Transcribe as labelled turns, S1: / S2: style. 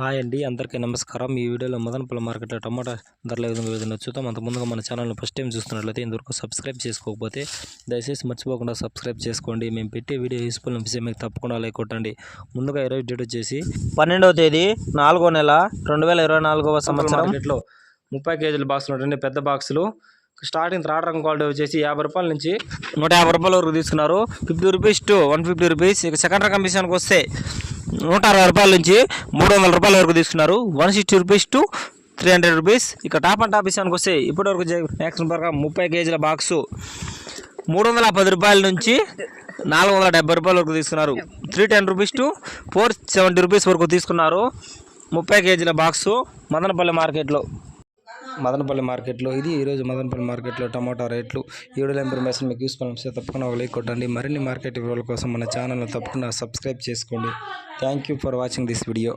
S1: Hi అండి అందరికీ నమస్కారం. ఈ వీడియోలో మదనపల్లి మార్కెట్లో టమాటా ధరల విధంగా విధంగా చూద్దాం. అంత ముందుగా మన ఛానల్ని ఫస్ట్ టైం చూస్తున్నట్లయితే ఇంతవరకు సబ్స్క్రైబ్ చేసుకోకపోతే దయచేసి మర్చిపోకుండా సబ్స్క్రైబ్ చేసుకోండి. మేము పెట్టే వీడియో యూస్ఫుల్ అనిపిస్తే మీకు తప్పకుండా లైక్ కొట్టండి. ముందుగా ఇరవై డేట్ వచ్చేసి
S2: పన్నెండవ తేదీ నాలుగో నెల రెండు వేల ఇరవై నాలుగవ సంవత్సరం.
S1: మార్కెట్లో ముప్పై కేజీల బాక్సులు ఉంటాయండి పెద్ద బాక్సులు. స్టార్టింగ్ థర్డ్ రకం క్వాలిటీ వచ్చేసి యాభై రూపాయల నుంచి
S2: నూట యాభై రూపాయల వరకు తీసుకున్నారు. Fifty rupees to one fifty rupees. ఇక సెకండ్ రకం విషయానికి వస్తే నూట అరవై రూపాయల నుంచి మూడు వందల రూపాయల వరకు తీసుకున్నారు. One sixty rupees to three hundred rupees. ఇక టాప్ అండ్ టాప్ విషయానికి వస్తే ఇప్పటివరకు మ్యాక్సిమం ప్రకారం ముప్పై కేజీల బాక్సు మూడు వందల పది రూపాయల నుంచి నాలుగు వందల డెబ్బై రూపాయల వరకు తీసుకున్నారు. Three ten rupees to four seventy rupees వరకు తీసుకున్నారు ముప్పై కేజీల బాక్సు మదనపల్లి మార్కెట్లో.
S1: మదనపల్లి మార్కెట్లో ఇది ఈరోజు మదనపల్లి మార్కెట్లో టమాటా రేట్లు ఈ వీడియో ఇన్ఫర్మేషన్ మీకు యూస్ఫుల్ అనిపిస్తే తప్పకుండా ఒక లైక్ కొట్టండి. మరిన్ని మార్కెట్ వివరాల కోసం మన ఛానల్ను తప్పకుండా సబ్స్క్రైబ్ చేసుకోండి. Thank you for watching this video.